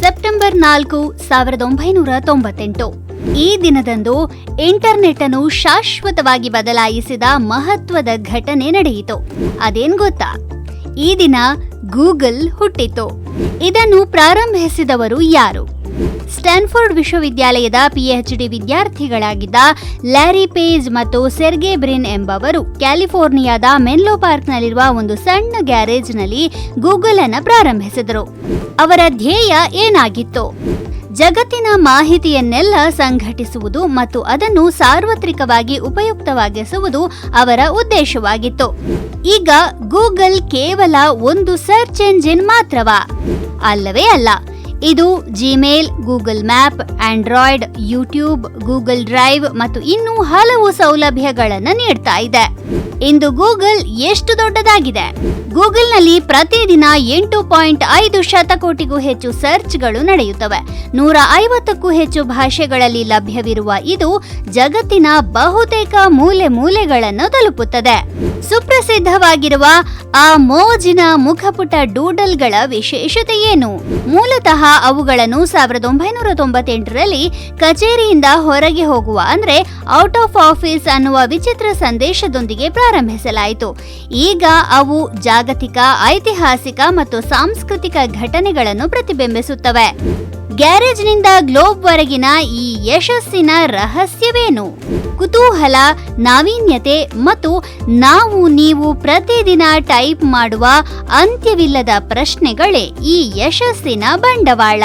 September ನಾಲ್ಕು, ಸಾವಿರದ ಒಂಬೈನೂರ ತೊಂಬತ್ತೆಂಟು. ಈ ದಿನದಂದು ಇಂಟರ್ನೆಟ್ ಅನ್ನು ಶಾಶ್ವತವಾಗಿ ಬದಲಾಯಿಸಿದ ಮಹತ್ವದ ಘಟನೆ ನಡೆಯಿತು. ಅದೇನ್ ಗೊತ್ತಾ? ಈ ದಿನ ಗೂಗಲ್ ಹುಟ್ಟಿತು. ಇದನ್ನು ಪ್ರಾರಂಭಿಸಿದವರು ಯಾರು? ಸ್ಟ್ಯಾನ್ಫೋರ್ಡ್ ವಿಶ್ವವಿದ್ಯಾಲಯದ ಪಿಎಚ್ಡಿ ವಿದ್ಯಾರ್ಥಿಗಳಾಗಿದ್ದ ಲ್ಯಾರಿ ಪೇಜ್ ಮತ್ತು ಸೆರ್ಗೆ ಬ್ರಿನ್ ಎಂಬವರು ಕ್ಯಾಲಿಫೋರ್ನಿಯಾದ ಮೆನ್ಲೋ ಪಾರ್ಕ್ನಲ್ಲಿರುವ ಒಂದು ಸಣ್ಣ ಗ್ಯಾರೇಜ್ನಲ್ಲಿ ಗೂಗಲ್ ಅನ್ನು ಪ್ರಾರಂಭಿಸಿದರು. ಅವರ ಧ್ಯೇಯ ಏನಾಗಿತ್ತು? ಜಗತ್ತಿನ ಮಾಹಿತಿಯನ್ನೆಲ್ಲ ಸಂಘಟಿಸುವುದು ಮತ್ತು ಅದನ್ನು ಸಾರ್ವತ್ರಿಕವಾಗಿ ಉಪಯುಕ್ತವಾಗಿಸುವುದು ಅವರ ಉದ್ದೇಶವಾಗಿತ್ತು. ಈಗ ಗೂಗಲ್ ಕೇವಲ ಒಂದು ಸರ್ಚ್ ಎಂಜಿನ್ ಮಾತ್ರವಾ? ಅಲ್ಲವೇ ಅಲ್ಲ. ಇದು Gmail Google Map Android YouTube Google Drive ಮತ್ತು ಇನ್ನೂ ಹಲವು ಸೌಲಭ್ಯಗಳನ್ನು ನೀಡ್ತಾ ಇದೆ. ಇಂದು ಗೂಗಲ್ ಎಷ್ಟು ದೊಡ್ಡದಾಗಿದೆ? ಗೂಗಲ್ನಲ್ಲಿ ಪ್ರತಿದಿನ ಎಂಟು ಪಾಯಿಂಟ್ ಐದು ಶತಕೋಟಿಗೂ ಹೆಚ್ಚು ಸರ್ಚ್ಗಳು ನಡೆಯುತ್ತವೆ. ನೂರ ಐವತ್ತಕ್ಕೂ ಹೆಚ್ಚು ಭಾಷೆಗಳಲ್ಲಿ ಲಭ್ಯವಿರುವ ಇದು ಜಗತ್ತಿನ ಬಹುತೇಕ ಮೂಲೆ ಮೂಲೆಗಳನ್ನು ತಲುಪುತ್ತದೆ. ಸುಪ್ರಸಿದ್ಧವಾಗಿರುವ ಆ ಮೋಜಿನ ಮುಖಪುಟ ಡೂಡಲ್ಗಳ ವಿಶೇಷತೆ ಏನು ಮೂಲತಃ ಅವುಗಳನ್ನು ಸಾವಿರದ ಒಂಬೈನೂರ ತೊಂಬತ್ತೆಂಟರಲ್ಲಿ ಕಚೇರಿಯಿಂದ ಹೊರಗೆ ಹೋಗುವ, ಅಂದ್ರೆ ಔಟ್ ಆಫ್ ಆಫೀಸ್ ಅನ್ನುವ ವಿಚಿತ್ರ ಸಂದೇಶದೊಂದಿಗೆ ಪ್ರಾರಂಭಿಸಲಾಯಿತು. ಈಗ ಅವು ಜಾಗತಿಕ, ಐತಿಹಾಸಿಕ ಮತ್ತು ಸಾಂಸ್ಕೃತಿಕ ಘಟನೆಗಳನ್ನು ಪ್ರತಿಬಿಂಬಿಸುತ್ತವೆ. ಗ್ಯಾರೇಜ್ನಿಂದ ಗ್ಲೋಬ್ವರೆಗಿನ ಈ ಯಶಸ್ಸಿನ ರಹಸ್ಯವೇನು? ಕುತೂಹಲ, ನಾವೀನ್ಯತೆ ಮತ್ತು ನಾವು ನೀವು ಪ್ರತಿದಿನ ಟೈಪ್ ಮಾಡುವ ಅಂತ್ಯವಿಲ್ಲದ ಪ್ರಶ್ನೆಗಳೇ ಈ ಯಶಸ್ಸಿನ ಬಂಡವಾಳ.